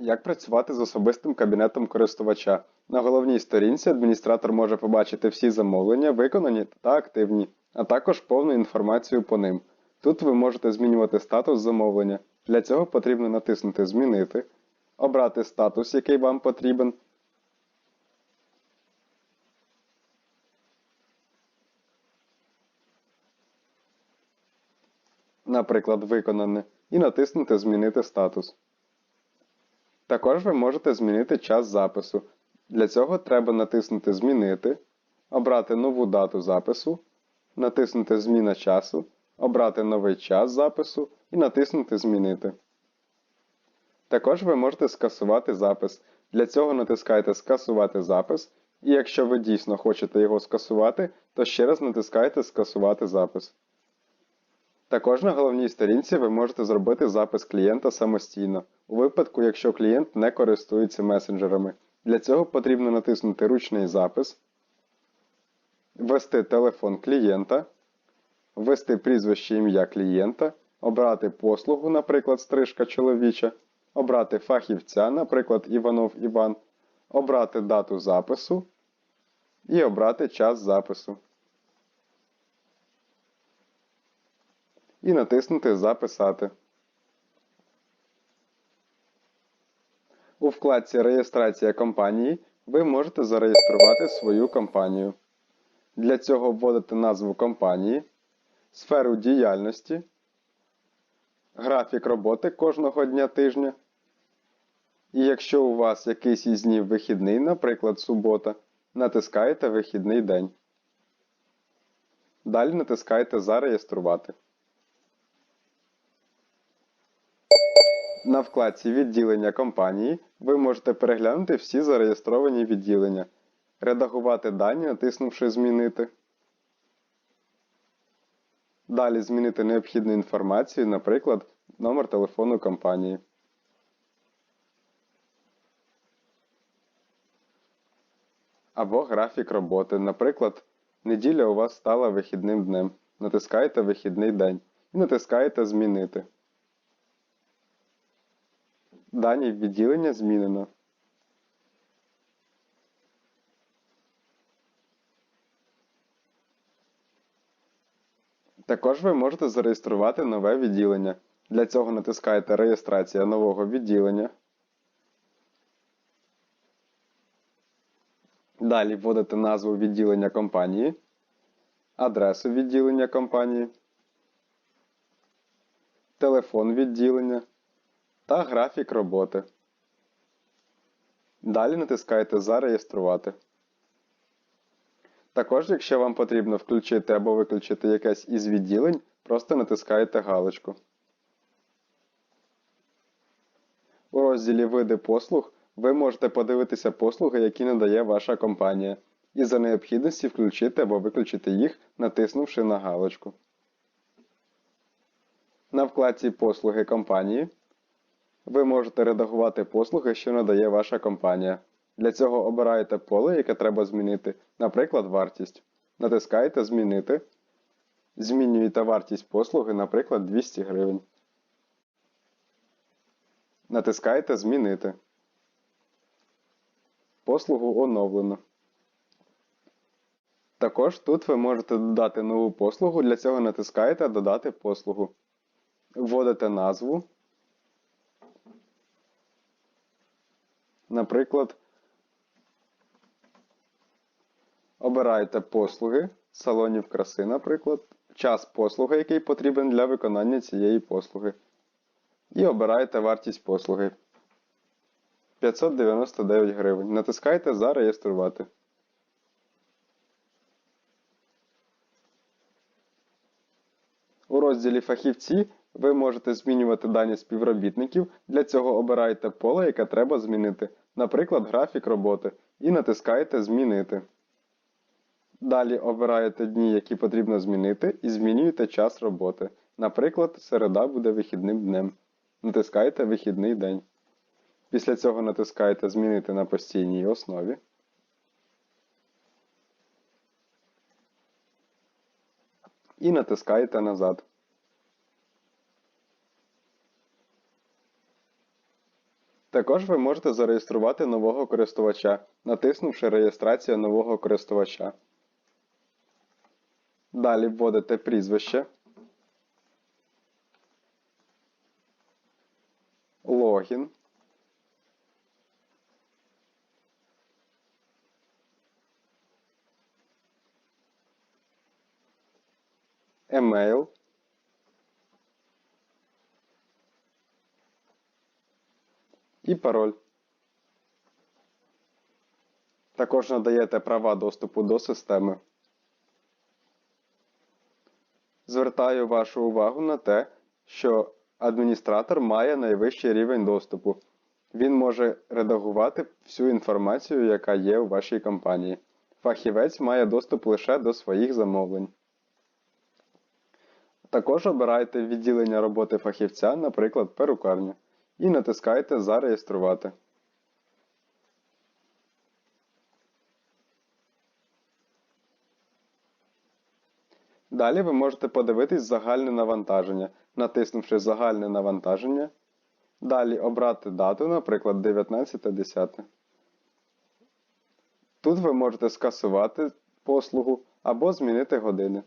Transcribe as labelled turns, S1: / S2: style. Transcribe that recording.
S1: Як працювати з особистим кабінетом користувача? На головній сторінці адміністратор може побачити всі замовлення, виконані та активні, а також повну інформацію по ним. Тут ви можете змінювати статус замовлення. Для цього потрібно натиснути Змінити, обрати статус, який вам потрібен. Наприклад, виконане, і натиснути Змінити статус. Також ви можете змінити час запису. Для цього треба натиснути Змінити, обрати нову дату запису, натиснути Зміна часу, обрати новий час запису і натиснути Змінити. Також ви можете скасувати запис. Для цього натискайте Скасувати запис, і якщо ви дійсно хочете його скасувати, то ще раз натискайте Скасувати запис. Також на головній сторінці ви можете зробити запис клієнта самостійно, у випадку, якщо клієнт не користується месенджерами. Для цього потрібно натиснути Ручний запис, ввести телефон клієнта, ввести прізвище ім'я клієнта, обрати послугу, наприклад, стрижка чоловіча, обрати фахівця, наприклад, Іванов Іван, обрати дату запису і обрати час запису. І натиснути Записати. У вкладці Реєстрація компанії ви можете зареєструвати свою компанію. Для цього вводите назву компанії, сферу діяльності, графік роботи кожного дня тижня. І якщо у вас якийсь із днів вихідний, наприклад, субота, натискаєте Вихідний день. Далі натискаєте Зареєструвати. На вкладці Відділення компанії ви можете переглянути всі зареєстровані відділення, редагувати дані, натиснувши Змінити. Далі змінити необхідну інформацію, наприклад, номер телефону компанії. Або графік роботи. Наприклад, неділя у вас стала вихідним днем. Натискаєте Вихідний день і натискаєте Змінити. Дані відділення змінено. Також ви можете зареєструвати нове відділення. Для цього натискаєте Реєстрація нового відділення. Далі вводите назву відділення компанії, адресу відділення компанії, телефон відділення та графік роботи. Далі натискаєте Зареєструвати. Також, якщо вам потрібно включити або виключити якесь із відділень, просто натискаєте галочку. У розділі Види послуг ви можете подивитися послуги, які надає ваша компанія, і за необхідності включити або виключити їх, натиснувши на галочку. На вкладці Послуги компанії ви можете редагувати послуги, що надає ваша компанія. Для цього обираєте поле, яке треба змінити, наприклад, вартість. Натискаєте Змінити. Змінюєте вартість послуги, наприклад, 200 гривень. Натискаєте Змінити. Послугу оновлено. Також тут ви можете додати нову послугу. Для цього натискаєте Додати послугу. Вводите назву. Наприклад, обираєте послуги салонів краси, наприклад, час послуги, який потрібен для виконання цієї послуги. І обираєте вартість послуги 599 гривень. Натискаєте Зареєструвати. У розділі Фахівці ви можете змінювати дані співробітників. Для цього обираєте поле, яке треба змінити, наприклад, графік роботи, і натискаєте Змінити. Далі обираєте дні, які потрібно змінити, і змінюєте час роботи. Наприклад, середа буде вихідним днем. Натискаєте Вихідний день. Після цього натискаєте Змінити на постійній основі. І натискаєте назад. Також ви можете зареєструвати нового користувача, натиснувши Реєстрація нового користувача. Далі вводите прізвище, логін, емейл, і пароль. Також надаєте права доступу до системи. Звертаю вашу увагу на те, що адміністратор має найвищий рівень доступу. Він може редагувати всю інформацію, яка є у вашій компанії. Фахівець має доступ лише до своїх замовлень. Також обирайте відділення роботи фахівця, наприклад, перукарню, і натискайте Зареєструвати. Далі ви можете подивитись загальне навантаження, натиснувши Загальне навантаження. Далі обрати дату, наприклад, 19.10. Тут ви можете скасувати послугу або змінити години.